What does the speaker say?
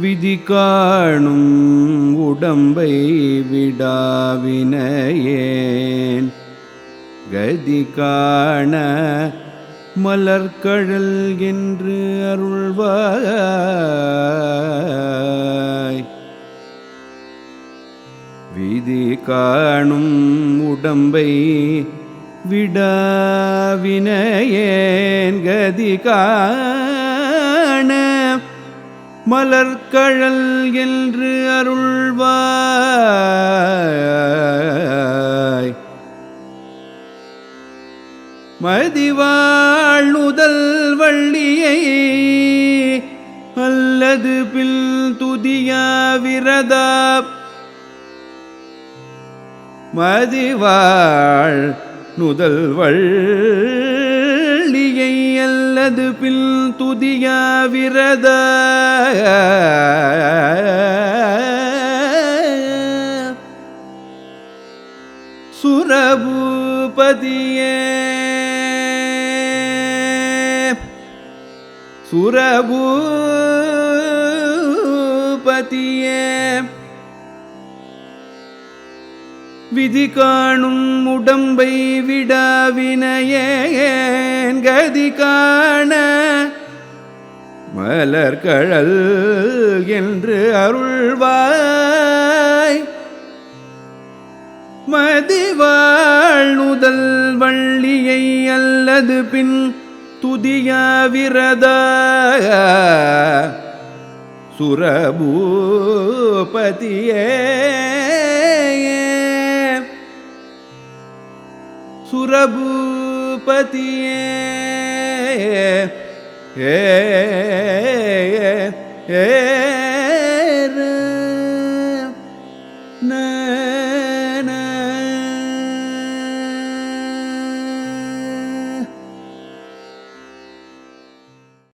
விதி காணும் உடம்பை விடாவினையேன். கதி காண மலர்கழல் என்று அருள்வாய். விதி காணும் உடம்பை விடாவினையேன். கதி காண மலர்கழல் என்று அருள்வாய். மதிவாழ் நுதல் வள்ளியை அல்லது பில் துதியா விரதா. மதிவாழ் நுதல் வள்ளியை அல்லது பில் துதிய விரத. சுரபூபதியே. சுரபூபதியே. விதி காணும் உடம்பை விடாவினையேன் கதி காண மலர்கழல் என்று அருள்வாய். மதிவாழ் நுதல் வள்ளியை அல்லது பின் துதியாவிரதா சுரபூபதியே சுரபூபதியே